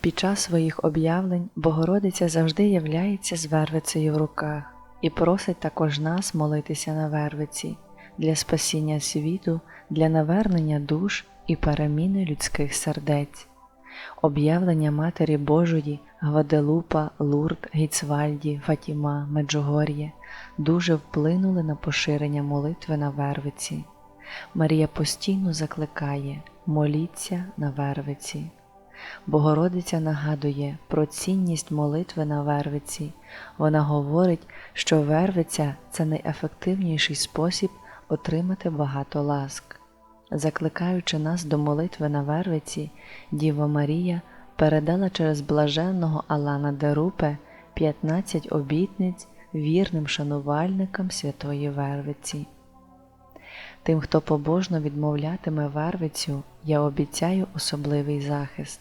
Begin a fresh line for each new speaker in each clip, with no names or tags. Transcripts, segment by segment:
Під час своїх об'явлень Богородиця завжди являється з вервицею в руках і просить також нас молитися на вервиці для спасіння світу, для навернення душ і переміни людських сердець. Об'явлення Матері Божої Гваделупа, Лурд, Гіцвальді, Фатіма, Меджугор'є дуже вплинули на поширення молитви на вервиці. Марія постійно закликає моліться на вервиці. Богородиця нагадує про цінність молитви на вервиці. Вона говорить, що вервиця це найефективніший спосіб отримати багато ласк. Закликаючи нас до молитви на вервиці, Діва Марія передала через блаженного Алана Дерупе 15 обітниць вірним шанувальникам святої Вервиці. Тим, хто побожно відмовлятиме вервицю, я обіцяю особливий захист.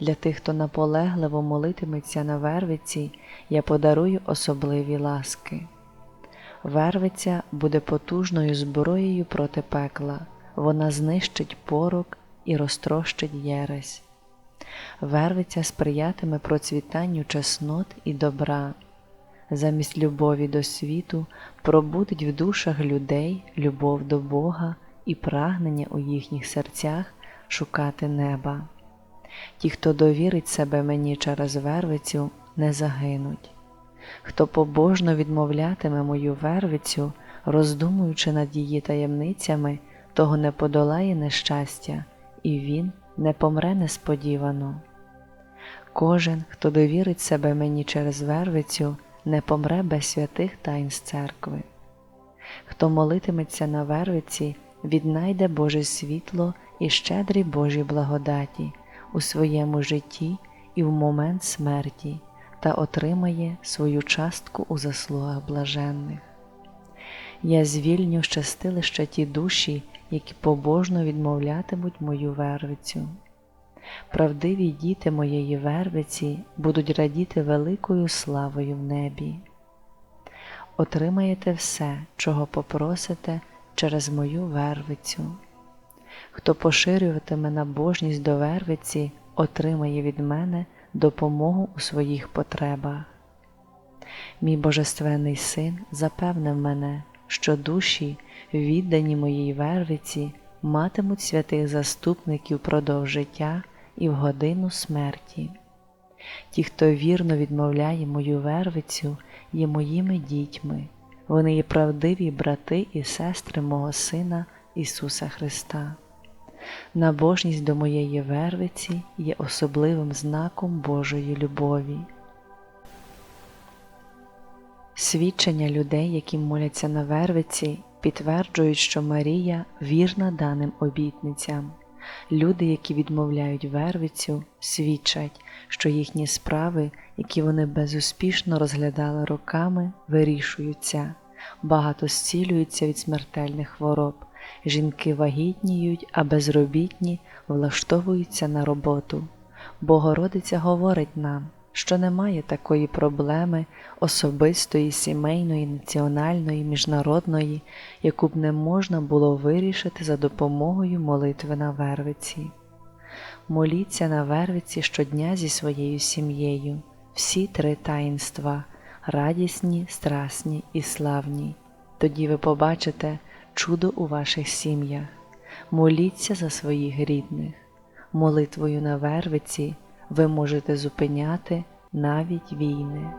Для тих, хто наполегливо молитиметься на вервиці, я подарую особливі ласки. Вервиця буде потужною зброєю проти пекла, вона знищить порок і розтрощить єресь. Вервиця сприятиме процвітанню чеснот і добра. Замість любові до світу пробудить в душах людей любов до Бога і прагнення у їхніх серцях шукати неба. Ті, хто довірить себе мені через вервицю, не загинуть. Хто побожно відмовлятиме мою вервицю, роздумуючи над її таємницями, того не подолає нещастя, і він не помре несподівано. Кожен, хто довірить себе мені через вервицю, не помре без святих таїнств церкви. Хто молитиметься на вервиці, віднайде Боже світло і щедрі Божі благодаті у своєму житті і в момент смерті та отримає свою частку у заслугах блаженних. Я звільню щастилище ті душі, які побожно відмовлятимуть мою вервицю. Правдиві діти моєї вервиці будуть радіти великою славою в небі. Отримаєте все, чого попросите через мою вервицю. Хто поширюватиме набожність до вервиці, отримає від мене допомогу у своїх потребах. Мій Божественний син запевнив мене, що душі, віддані моїй вервиці, матимуть святих заступників продовж життя і в годину смерті. Ті, хто вірно відмовляє мою вервицю, є моїми дітьми, вони є правдиві брати і сестри мого Сина Ісуса Христа. Набожність до моєї вервиці є особливим знаком Божої любові. Свідчення людей, які моляться на вервиці, підтверджують, що Марія вірна даним обітницям. Люди, які відмовляють вервицю, свідчать, що їхні справи, які вони безуспішно розглядали роками, вирішуються, багато зцілюються від смертельних хвороб, жінки вагітніють, а безробітні влаштовуються на роботу. Богородиця говорить нам, що немає такої проблеми особистої, сімейної, національної, міжнародної, яку б не можна було вирішити за допомогою молитви на вервиці. Моліться на вервиці щодня зі своєю сім'єю, всі три таїнства радісні, страсні і славні. Тоді ви побачите чудо у ваших сім'ях. Моліться за своїх рідних. Молитвою на вервиці ви можете зупиняти навіть війни.